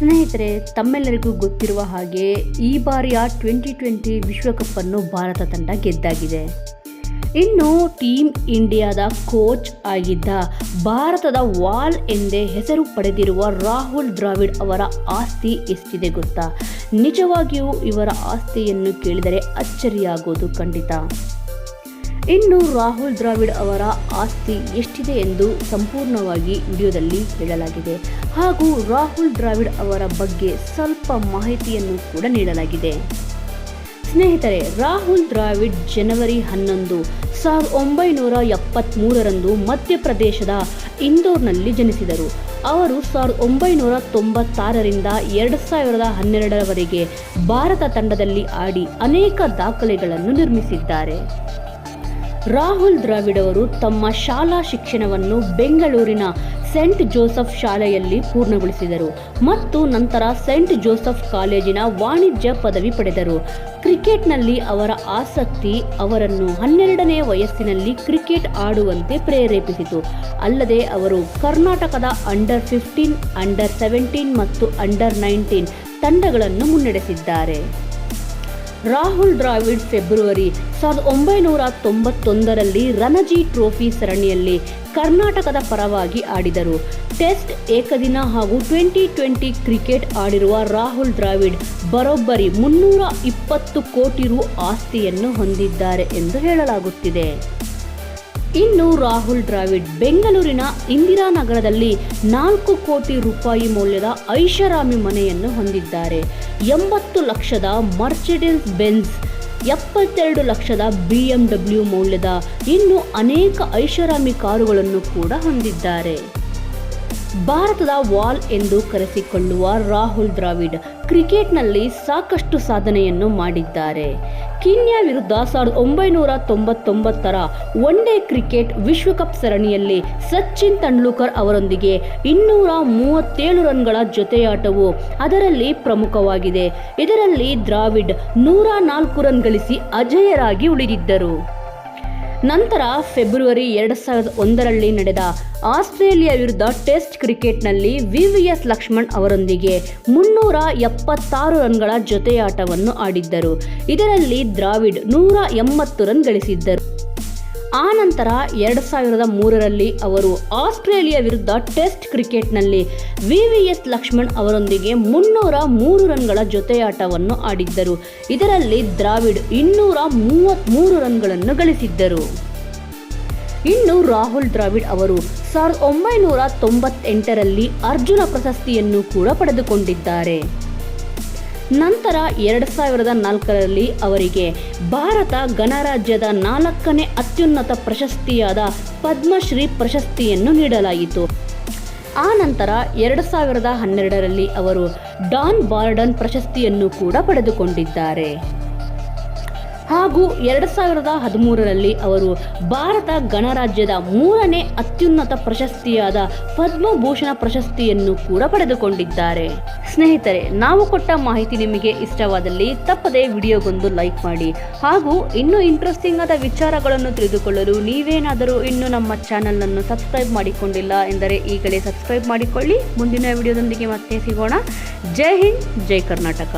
ಸ್ನೇಹಿತರೆ, ತಮ್ಮೆಲ್ಲರಿಗೂ ಗೊತ್ತಿರುವ ಹಾಗೆ ಈ ಬಾರಿಯ ಟ್ವೆಂಟಿ ಟ್ವೆಂಟಿ ವಿಶ್ವಕಪ್ಪನ್ನು ಭಾರತ ತಂಡ ಗೆದ್ದಾಗಿದೆ. ಇನ್ನು ಟೀಮ್ ಇಂಡಿಯಾದ ಕೋಚ್ ಆಗಿದ್ದ ಭಾರತದ ವಾಲ್ ಎಂದೇ ಹೆಸರು ಪಡೆದಿರುವ ರಾಹುಲ್ ದ್ರಾವಿಡ್ ಅವರ ಆಸ್ತಿ ಎಷ್ಟಿದೆ ಗೊತ್ತಾ? ನಿಜವಾಗಿಯೂ ಇವರ ಆಸ್ತಿಯನ್ನು ಕೇಳಿದರೆ ಅಚ್ಚರಿಯಾಗೋದು ಖಂಡಿತ. ಇನ್ನು ರಾಹುಲ್ ದ್ರಾವಿಡ್ ಅವರ ಆಸ್ತಿ ಎಷ್ಟಿದೆ ಎಂದು ಸಂಪೂರ್ಣವಾಗಿ ವಿಡಿಯೋದಲ್ಲಿ ಹೇಳಲಾಗಿದೆ. ಹಾಗೂ ರಾಹುಲ್ ದ್ರಾವಿಡ್ ಅವರ ಬಗ್ಗೆ ಸ್ವಲ್ಪ ಮಾಹಿತಿಯನ್ನು ಕೂಡ ನೀಡಲಾಗಿದೆ. ಸ್ನೇಹಿತರೆ, ರಾಹುಲ್ ದ್ರಾವಿಡ್ ಜನವರಿ ಹನ್ನೊಂದು, ಸಾವಿರದ ಒಂಬೈನೂರ ಎಪ್ಪತ್ತ್ಮೂರರಂದು ಮಧ್ಯಪ್ರದೇಶದ ಇಂದೋರ್ನಲ್ಲಿ ಜನಿಸಿದರು. ಅವರು ಸಾವಿರದ ಒಂಬೈನೂರ ತೊಂಬತ್ತಾರರಿಂದ ಎರಡು ಸಾವಿರದ ಹನ್ನೆರಡರವರೆಗೆ ಭಾರತ ತಂಡದಲ್ಲಿ ಆಡಿ ಅನೇಕ ದಾಖಲೆಗಳನ್ನು ನಿರ್ಮಿಸಿದ್ದಾರೆ. ರಾಹುಲ್ ದ್ರಾವಿಡ್ ಅವರು ತಮ್ಮ ಶಾಲಾ ಶಿಕ್ಷಣವನ್ನು ಬೆಂಗಳೂರಿನ ಸೆಂಟ್ ಜೋಸೆಫ್ ಶಾಲೆಯಲ್ಲಿ ಪೂರ್ಣಗೊಳಿಸಿದರು ಮತ್ತು ನಂತರ ಸೆಂಟ್ ಜೋಸೆಫ್ ಕಾಲೇಜಿನ ವಾಣಿಜ್ಯ ಪದವಿ ಪಡೆದರು. ಕ್ರಿಕೆಟ್ನಲ್ಲಿ ಅವರ ಆಸಕ್ತಿ ಅವರನ್ನು ಹನ್ನೆರಡನೇ ವಯಸ್ಸಿನಲ್ಲಿ ಕ್ರಿಕೆಟ್ ಆಡುವಂತೆ ಪ್ರೇರೇಪಿಸಿತು. ಅಲ್ಲದೆ ಅವರು ಕರ್ನಾಟಕದ ಅಂಡರ್ ಫಿಫ್ಟೀನ್, ಅಂಡರ್ ಸೆವೆಂಟೀನ್ ಮತ್ತು ಅಂಡರ್ ನೈನ್ಟೀನ್ ತಂಡಗಳನ್ನು ಮುನ್ನಡೆಸಿದ್ದಾರೆ. ರಾಹುಲ್ ದ್ರಾವಿಡ್ ಫೆಬ್ರವರಿ ಸಾವಿರದ ಒಂಬೈನೂರ ತೊಂಬತ್ತೊಂದರಲ್ಲಿ ರಣಜಿ ಟ್ರೋಫಿ ಸರಣಿಯಲ್ಲಿ ಕರ್ನಾಟಕದ ಪರವಾಗಿ ಆಡಿದರು. ಟೆಸ್ಟ್ ಏಕದಿನ ಹಾಗೂ ಟ್ವೆಂಟಿ ಟ್ವೆಂಟಿ ಕ್ರಿಕೆಟ್ ಆಡಿರುವ ರಾಹುಲ್ ದ್ರಾವಿಡ್ ಬರೋಬ್ಬರಿ ಮುನ್ನೂರ ಇಪ್ಪತ್ತು ಕೋಟಿ ರು ಆಸ್ತಿಯನ್ನು ಹೊಂದಿದ್ದಾರೆ ಎಂದು ಹೇಳಲಾಗುತ್ತಿದೆ. ಇನ್ನು ರಾಹುಲ್ ದ್ರಾವಿಡ್ ಬೆಂಗಳೂರಿನ ಇಂದಿರಾನಗರದಲ್ಲಿ ನಾಲ್ಕು ಕೋಟಿ ರೂಪಾಯಿ ಮೌಲ್ಯದ ಐಷಾರಾಮಿ ಮನೆಯನ್ನು ಹೊಂದಿದ್ದಾರೆ. ಎಂಬತ್ತು ಲಕ್ಷದ ಮರ್ಸಿಡಿಸ್ ಬೆನ್ಸ್ ಎಪ್ಪತ್ತೆರಡು ಲಕ್ಷದ ಬಿ ಎಂ ಡಬ್ಲ್ಯೂ ಮೌಲ್ಯದ ಇನ್ನು ಅನೇಕ ಐಷಾರಾಮಿ ಕಾರುಗಳನ್ನು ಕೂಡ ಹೊಂದಿದ್ದಾರೆ. ಭಾರತದ ವಾಲ್ ಎಂದು ಕರೆಸಿಕೊಳ್ಳುವ ರಾಹುಲ್ ದ್ರಾವಿಡ್ ಕ್ರಿಕೆಟ್ನಲ್ಲಿ ಸಾಕಷ್ಟು ಸಾಧನೆಯನ್ನು ಮಾಡಿದ್ದಾರೆ. ಕೀನ್ಯಾ ವಿರುದ್ಧ ಸಾವಿರದ ಒಂಬೈನೂರ ತೊಂಬತ್ತೊಂಬತ್ತರ ಒನ್ ಡೇ ಕ್ರಿಕೆಟ್ ವಿಶ್ವಕಪ್ ಸರಣಿಯಲ್ಲಿ ಸಚಿನ್ ತೆಂಡೂಲ್ಕರ್ ಅವರೊಂದಿಗೆ ಇನ್ನೂರ ಮೂವತ್ತೇಳು ರನ್ಗಳ ಜೊತೆಯಾಟವು ಅದರಲ್ಲಿ ಪ್ರಮುಖವಾಗಿದೆ. ಇದರಲ್ಲಿ ದ್ರಾವಿಡ್ ನೂರ ನಾಲ್ಕು ರನ್ ಗಳಿಸಿ ಅಜೇಯರಾಗಿ ಉಳಿದಿದ್ದರು. ನಂತರ ಫೆಬ್ರವರಿ ಎರಡು ಸಾವಿರದ ಒಂದರಲ್ಲಿ ನಡೆದ ಆಸ್ಟ್ರೇಲಿಯಾ ವಿರುದ್ಧ ಟೆಸ್ಟ್ ಕ್ರಿಕೆಟ್ನಲ್ಲಿ ವಿ ವಿ ಎಸ್ ಲಕ್ಷ್ಮಣ್ ಅವರೊಂದಿಗೆ ಮುನ್ನೂರ ಎಪ್ಪತ್ತಾರು ರನ್ಗಳ ಜೊತೆಯಾಟವನ್ನು ಆಡಿದ್ದರು. ಇದರಲ್ಲಿ ದ್ರಾವಿಡ್ ನೂರ ಎಂಬತ್ತು ರನ್ ಗಳಿಸಿದ್ದರು. ಆ ನಂತರ ಎರಡು ಸಾವಿರದ ಮೂರರಲ್ಲಿ ಅವರು ಆಸ್ಟ್ರೇಲಿಯಾ ವಿರುದ್ಧ ಟೆಸ್ಟ್ ಕ್ರಿಕೆಟ್ನಲ್ಲಿ ವಿ ವಿ ಎಸ್ ಲಕ್ಷ್ಮಣ್ ಅವರೊಂದಿಗೆ ಮುನ್ನೂರ ಮೂರು ರನ್ಗಳ ಜೊತೆಯಾಟವನ್ನು ಆಡಿದ್ದರು. ಇದರಲ್ಲಿ ದ್ರಾವಿಡ್ ಇನ್ನೂರ ಮೂವತ್ತ್ಮೂರು ರನ್ಗಳನ್ನು ಗಳಿಸಿದ್ದರು. ಇನ್ನು ರಾಹುಲ್ ದ್ರಾವಿಡ್ ಅವರು ಸಾವಿರದ ಒಂಬೈನೂರ ತೊಂಬತ್ತೆಂಟರಲ್ಲಿ ಅರ್ಜುನ ಪ್ರಶಸ್ತಿಯನ್ನು ಕೂಡ ಪಡೆದುಕೊಂಡಿದ್ದಾರೆ. ನಂತರ ಎರಡು ಸಾವಿರದ ನಾಲ್ಕರಲ್ಲಿ ಅವರಿಗೆ ಭಾರತ ಗಣರಾಜ್ಯದ ನಾಲ್ಕನೇ ಅತ್ಯುನ್ನತ ಪ್ರಶಸ್ತಿಯಾದ ಪದ್ಮಶ್ರೀ ಪ್ರಶಸ್ತಿಯನ್ನು ನೀಡಲಾಯಿತು. ಆ ನಂತರ ಎರಡು ಸಾವಿರದ ಹನ್ನೆರಡರಲ್ಲಿ ಅವರು ಡಾನ್ ಬಾರ್ಡನ್ ಪ್ರಶಸ್ತಿಯನ್ನು ಕೂಡ ಪಡೆದುಕೊಂಡಿದ್ದಾರೆ. ಹಾಗೂ ಎರಡು ಸಾವಿರದ ಹದಿಮೂರರಲ್ಲಿ ಅವರು ಭಾರತ ಗಣರಾಜ್ಯದ ಮೂರನೇ ಅತ್ಯುನ್ನತ ಪ್ರಶಸ್ತಿಯಾದ ಪದ್ಮಭೂಷಣ ಪ್ರಶಸ್ತಿಯನ್ನು ಕೂಡ ಪಡೆದುಕೊಂಡಿದ್ದಾರೆ. ಸ್ನೇಹಿತರೆ, ನಾವು ಕೊಟ್ಟ ಮಾಹಿತಿ ನಿಮಗೆ ಇಷ್ಟವಾದಲ್ಲಿ ತಪ್ಪದೆ ವಿಡಿಯೋಗೊಂದು ಲೈಕ್ ಮಾಡಿ ಹಾಗೂ ಇನ್ನೂ ಇಂಟ್ರೆಸ್ಟಿಂಗ್ ಆದ ವಿಚಾರಗಳನ್ನು ತಿಳಿದುಕೊಳ್ಳಲು ನೀವೇನಾದರೂ ಇನ್ನೂ ನಮ್ಮ ಚಾನಲನ್ನು ಸಬ್ಸ್ಕ್ರೈಬ್ ಮಾಡಿಕೊಂಡಿಲ್ಲ ಎಂದರೆ ಈಗಲೇ ಸಬ್ಸ್ಕ್ರೈಬ್ ಮಾಡಿಕೊಳ್ಳಿ. ಮುಂದಿನ ವಿಡಿಯೋದೊಂದಿಗೆ ಮತ್ತೆ ಸಿಗೋಣ. ಜೈ ಹಿಂದ್, ಜೈ ಕರ್ನಾಟಕ.